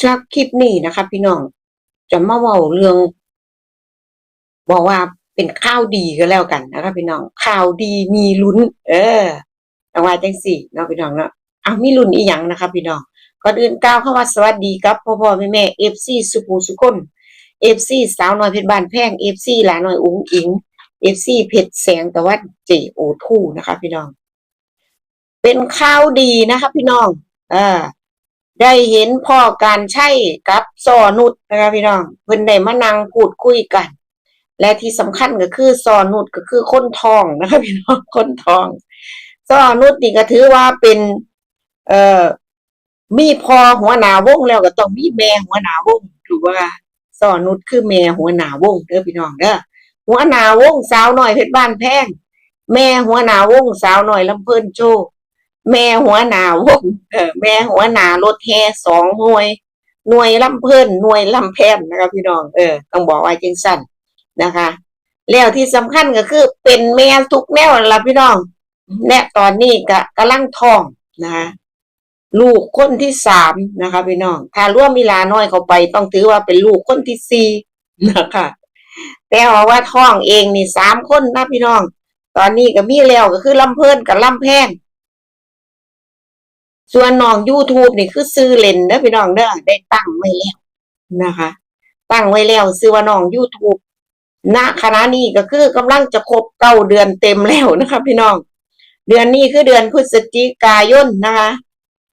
สำหรับคลิปนี้นะคะพี่น้อง จะมาเว้าเรื่อง บอกว่าเป็นข่าวดีก็แล้วกันนะคะพี่น้องข่าวดีมีลุ้น เออต้องว่าจังสี่เนาะพี่น้องเนาะเอามีลุ้นอีหยังนะคะพี่น้องก่อนอื่นกล่าวคำว่าสวัสดีครับพ่อพ่อแม่แม่เอฟซีสุภูสุคนเอฟซีสาวน้อยเพชรบ้านแพงเอฟซีหลาน้อยอุ้งอิงเอฟซีเพชรแสงตะวันเจโอทูนะคะ พี่น้อง เป็นข่าวดีนะคะ พี่น้องอ่า ได้เห็นพ่อการใช้กับซอนุดนะคะพี่น้องเพิ่นได้มานั่งพูดคุยกัน และที่สำคัญก็คือซอนุดก็คือคนทองนะคะพี่น้องคนทองซอนุดนี่ก็ถือว่าเป็น เอ่อมีพ่อหัวหน้าวงแล้วก็ต้องมีแม่หัวหน้าวงถูกว่าซอนุดคือแม่หัวหน้าวงเด้อพี่น้องเด้อหัวหน้าวงสาวหน้อยเพชรบ้านแพงแม่หัวหน้าวงสาวหน้อยลำเพิ่นโชว์ แม่หัวหน้าวงเออแม่หัวหน้ารถแห่สองหน่วย หน่วยลำเพิ่นหน่วยลำแพนนะคะพี่น้องเออต้องบอกว่าจังสั้นนะคะ แล้วที่สำคัญก็คือ เป็นแม่ทุกแนวละพี่น้องและตอนนี้ก็กำลังท้องนะคะลูกคนที่สามนะคะพี่น้อง ถ้าร่วมมีลาน้อยเข้าไป ต้องถือว่าเป็นลูกคนที่สี่นะคะแต่ว่าว่าท้องเองนี่สามคนนะพี่น้อง ตอนนี้ก็มีแล้วก็คือลำเพิ่นกับลำแพน ส่วนน้อง YouTube นี่คือซื้อเล่นเด้อพี่น้องเด้อได้ตั้งไว้แล้วนะคะ ตั้งไว้แล้วซื้อว่าน้อง YouTube ณขณะนี้ก็คือกำลังจะครบเก้าเดือนเต็มแล้วนะคะพี่น้อง เดือนนี้คือเดือนพฤศจิกายนนะคะ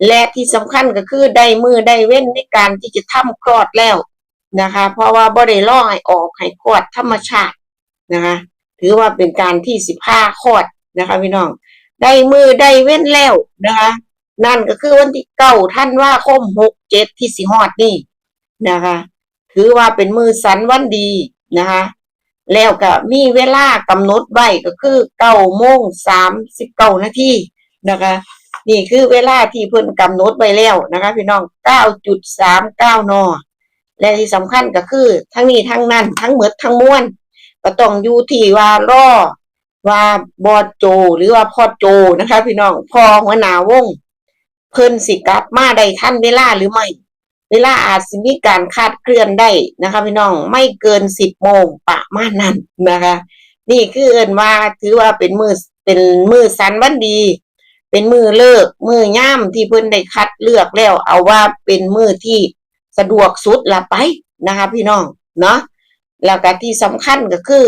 และที่สำคัญก็คือได้มือได้เว้นในการที่จะทำคลอดแล้วนะคะ เพราะว่าบ่ได้ล่อให้ออกให้คลอดธรรมชาตินะคะ ถือว่าเป็นการที่สิบห้าคลอดนะคะ พี่น้อง ได้มือได้เว้นแล้วนะคะ นั่นก็คือวันที่เก้าท่านว่าคมหกเจ็ดที่สิฮอดนี่นะคะ ถือว่าเป็นมือสันวันดีนะคะ แล้วก็มีเวลากำหนดไว้ก็คือเก้าโมงสามสิบเก้านาทีนะคะ นี่คือเวลาที่เพิ่นกำหนดไว้แล้วนะคะ พี่น้องเก้าจุดสามเก้านอและที่สำคัญก็คือ ทั้งนี้ทั้งนั้น ทั้งเหมดทั้งม้วลก็ต้องอยู่ที่ว่ารอว่าบอโจ หรือว่าพ่อโจนะคะ พี่น้องพ่อหัวหนาวง เพิ่นสิกลับมาได้ทันเวลาหรือไม่ เวลาอาจสิมีการคาดเคลื่อนได้นะคะพี่น้องไม่เกินสิบโมงประมาณนั้นนะคะ นี่คือเอินว่าถือว่าเป็นมือเป็นมือสันวันดี เป็นมือเลิกมือย่ามที่เพิ่นได้คัดเลือกแล้ว เอาว่าเป็นมือที่สะดวกสุดละไปนะคะ พี่น้องเนาะแล้วก็ที่สำคัญก็คือ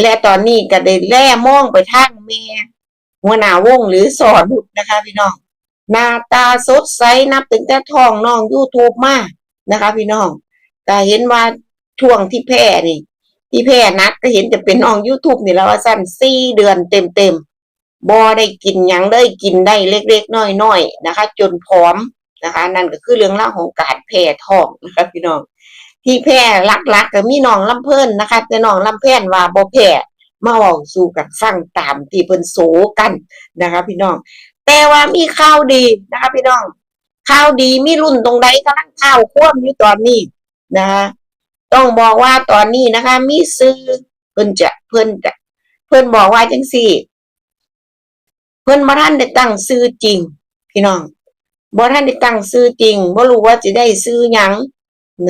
และตอนนี้ก็ได้แล่มองไปทางแม่หัวหน้าวงหรือสอนบุตรนะคะ พี่น้อง หน้าตาสดใสนับถึงแต่ทองน้อง YouTube มานะคะ พี่น้องก็เห็นว่าช่วงที่แพ้นี่ ที่แพ้นักก็เห็นจะเป็นน้อง YouTube นี่แล้วว่าสั้นสี่เดือนเต็มๆบ่ได้กินยังได้กินได้เล็กๆน้อยๆนะคะ จนพร้อมนะคะ นั่นก็คือเรื่องเล่าวของการแพ้ท้องนะคะพี่น้องที่แพ้ลักๆก็มีน้องลำเพิ่นนะคะ แต่น้องลำแพนว่าบ่แพ้มาเว้าสู่กันฟังตามที่เพิ่นโสกันนะคะ พี่น้อง แต่ว่ามีข่าวดีนะคะพี่น้องข่าวดีมีรุ่นตรงใดกำลังข่าวคว่ำอยู่ตอนนี้นะคะต้องบอกว่าตอนนี้นะคะ มีซื้อเพิ่นจะเพิ่นจะเพิ่นบอกว่าจังสี่ เพิ่นบ่ทันได้ตั้งซื้อจริง พี่น้องบ่ทันได้ตั้งซื้อจริงบ่รู้ว่าจะได้ซื้อหยัง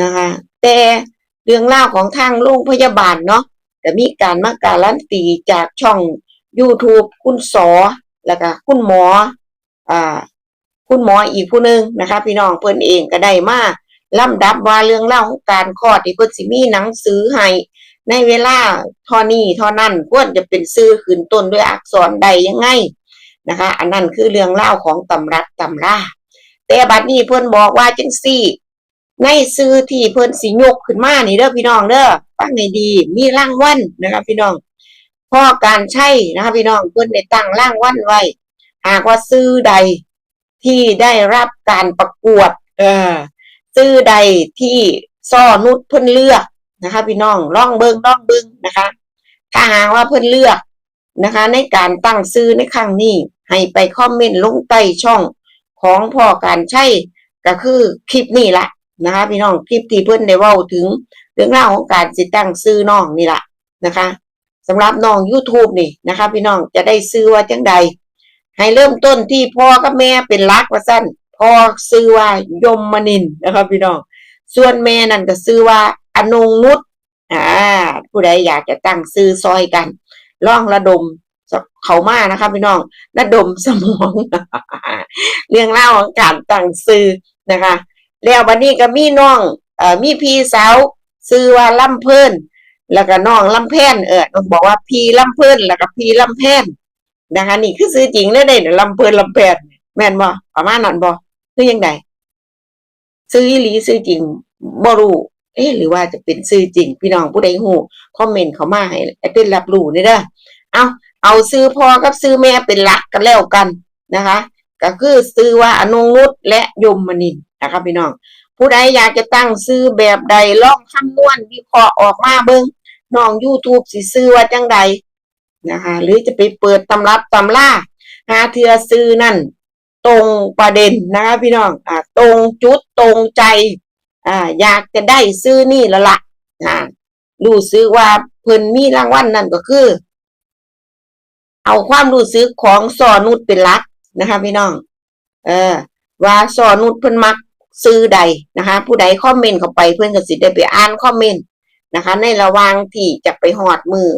นะคะ แต่เรื่องราของทางโรงพยาบาลเนาะก็มีการมาการันตีจากช่อง YouTube คุณสอ แล้วก็คุณหมออ่าคุณหมออีกผู้หนึ่งนะคะ พี่น้องเพิ่นเองก็ได้มาลำดับว่าเรื่องเล่าของการคลอดที่เพิ่นสิมีหนังสือให้ในเวลาท่อนี้ท่านั้นควรจะเป็นซื้อขึ้นต้นด้วยอักษรใดยังไงนะคะ อันนั้นคือเรื่องเล่าของตำรับตำราแต่บัดนี้เพิ่นบอกว่าจังซี่ ในซื้อที่เพิ่นสิยกขึ้นมานี่เด้อพี่น้องเด้อฟังให้ดี มีรางวัลนะคะพี่น้อง พ่อการใช้นะคะพี่น้องเพิ่อนได้ตั้งร่างวันไว้ หากว่าซื้อใดที่ได้รับการประกวด เออซื้อใดที่ซ่อนุดเพิ่อนเลือกนะคะ พี่น้องล่องเบิงล่องเบิงนะคะ ถ้าหากว่าเพิ่อนเลือกนะคะ ในการตั้งซื้อในครั้งนี้ ให้ไปคอมเมนต์ลงใต้ช่องของพ่อการใช้ก็คือคลิปนี้ละนะคะ พี่น้องคลิปที่เพิ่อนได้ว้าถึงเรื่องราวของการสิตั้งซื้อน้องนี่ละนะคะ สำหรับน้อง YouTube นี่นะคะ พี่น้องจะได้ซื้อว่าจังใด ให้เริ่มต้นที่พ่อกับแม่เป็นหลักว่าสั้นพ่อซื้อว่ายมมนินนะครับ พี่น้อง ส่วนแม่นั่นก็ซื้อว่าอนงนุชอ่าผู้ใดอยากจะตั้งซื้อซอยกันล่องระดมเขามานะครับพี่น้องระดมสมอง เรื่องเล่าของการตั้งซื้อนะคะ แล้ววันนี้ก็มีน้องเอ่อมีพี่สาวซื้อว่าล่ำเพิ่น แล้วก็น้องลำแพนเออต้องบอกว่าพี่ลำเพิ่นแล้วก็พี่ลำแพนนะคะนี่คือซื้อจริงเลยเด้เนี่ยลำเพิ่นลำแพนแม่นบ่ประมาณนั้นบ่คือยังไงซื้ออีหลีซื้อจริงบ่รู้เอ๊หรือว่าจะเป็นซื้อจริง พี่น้องผู้ใดฮู้คอมเมนต์เขามาให้ไอ้เป็นรับรู้นี่เด้อเอาเอาซื้อพ่อกับซื้อแม่เป็นหลักกันแล้วกันนะคะ ก็คือซื้อว่าอนงนุชและยมมนินนะคะพี่น้อง ผู้ใดอยากจะตั้งซื้อแบบใดลองคำนวณวิเคราะห์ออกมาเบิ่ง น้อง YouTube สิซื้อว่าจังใดนะคะ หรือจะไปเปิดตำรับตำล่าหาเทือซื้อนั่น ตรงประเด็นนะคะพี่น้องอ่าตรงจุดตรงใจอ่าอยากจะได้ซื้อนี่ล้วละ่ะอ่ารู้สึกว่าเพิ่นมีรางวัลนนั่นก็คือ เอาความรู้สึกของสอนุชเป็นหลักนะคะพี่น้อง เออ ว่าสอนุชเพิ่นมักซื้อใดนะคะ ผู้ใดคอมเมนต์เข้าไปเพื่อนก็สิได้ไปอ่านคอมเมนต์ นะคะ ในระหว่างที่จะไปหอดมือ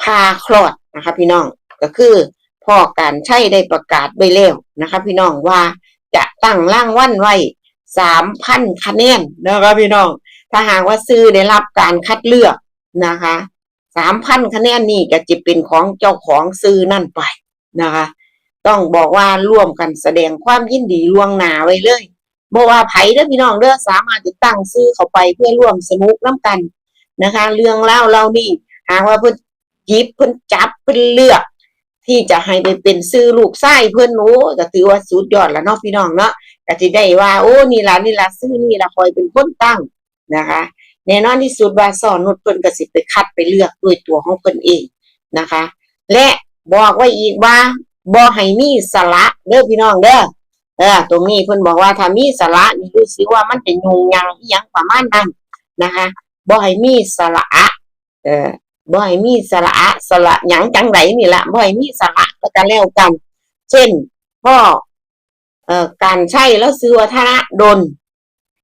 พาคลอดนะคะ พี่น้องก็คือพ่อการใช้ได้ประกาศไว้แล้วนะคะ พี่น้องว่าจะตั้งร่างวันไว้สามพันคะแนนนะคะพี่น้อง ถ้าหากว่าซื้อได้รับการคัดเลือกนะคะสามพันคะแนนนี่ก็จะเป็นของเจ้าของซื้อนั่นไปนะคะ ต้องบอกว่าร่วมกันแสดงความยินดีล่วงหน้าไว้เลยบ่ว่าไผเด้อพี่น้องเด้อสามารถจะตั้งซื้อเข้าไปเพื่อร่วมสนุกน้ำกัน นะคะ เรื่องเล่าเรานี่หากว่าเพิ่อนยิบเพิ่อนจับเพิ่อนเลือก ที่จะให้ไปเป็นซื้อลูกไส้เพิ่อนโอ้ก็ถือว่าสุดยอดแล้วเนาะพี่น้องเนาะก็สิได้ว่า โอ้นี่ละนี่ล่ะซื้อนี่ละคอยเป็นคนตั้งนะคะแน่นอนที่สุดว่าสอนนุชเพิ่นก็สิไปคัดไปเลือกด้วยตัวของเพิ่นเองนะคะ และบอกไว้อีกว่าบ่ให้มีสาระเด้อพี่น้องเด้อเออตรงนี้เพิ่นบอกว่าถ้ามีสาระนี่รู้สึกว่ามันจะยุ่งยังอีหยังประมาณนั้นนะคะ บ่ให้มีสาระเออบ่ให้มีสาระสาระหยังจังไดนี่ละบ่ให้มีสาระแล้วก็แล้วกันเช่นพ่อเอ่อการใช้แล้วซื้อว่าธนะดล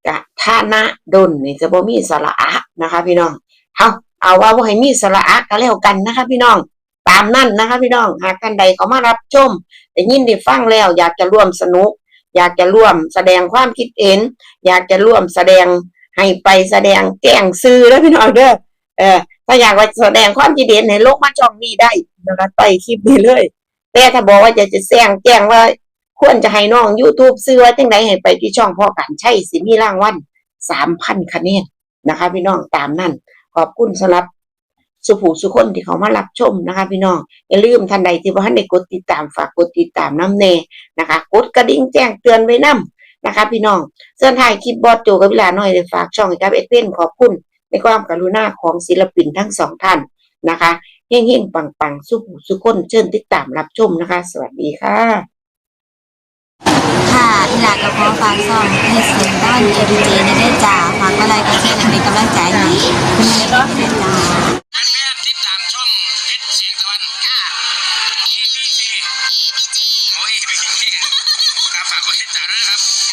กะท่านะดนนี่จะบ่มีสระนะคะ พี่น้องเอาเอาว่าบ่ให้มีสระก็แล้วกันนะคะ พี่น้องตามนั่นนะคะ พี่น้องหากท่านใดเขามารับชมได้ยินด้ฟังแล้ว อยากจะร่วมสนุก อยากจะร่วมแสดงความคิดเห็น อยากจะร่วมแสดง ให้ไปแสดงแจ้งซื้อแล้วพี่น้องเด้อเออถ้าอยากว่าแสดงความคิดเห็นให้โลกมาช่องนี้ได้นะคะใต้คลิปนี้เลย แต่ถ้าบอกว่าจะจะแจ้งแจ้งว่า ควรจะให้น้อง YouTube ซื้อไว้จังไดให้ไปที่ช่องพ่อการใช้สิมีรางวัลสามพันคะแนนนะคะ พี่น้องตามนั้นขอบคุณสำหรับสุภูสุคนที่เขามารับชมนะคะ พี่น้องอย่าลืมท่านใดที่ว่าท่านได้กดติดตามฝากกดติดตามน้ำเนนะคะ กดกระดิ่งแจ้งเตือนไว้นํ นะคะพี่น้องเสื้อไทยคลิปบอสโจกับวลาหน่อยเลยฝากช่องกับเอ็กเพนขอบคุณในความกรุณาของศิลปินทั้งสองท่านนะคะเฮ้งๆปังๆสุขสุขคนเชิญติดตามรับชมนะคะ สวัสดีค่ะ ค่ะอีหลาก็ขอฝากซองเพจเสียงด้านเอดีจในเด้จ่าฝากอะไรก็แค่ในกำลังใจนเป็นกำลังใจให้มีรอบเป็นจ่าฝากกดติดตามด้วยนะครับ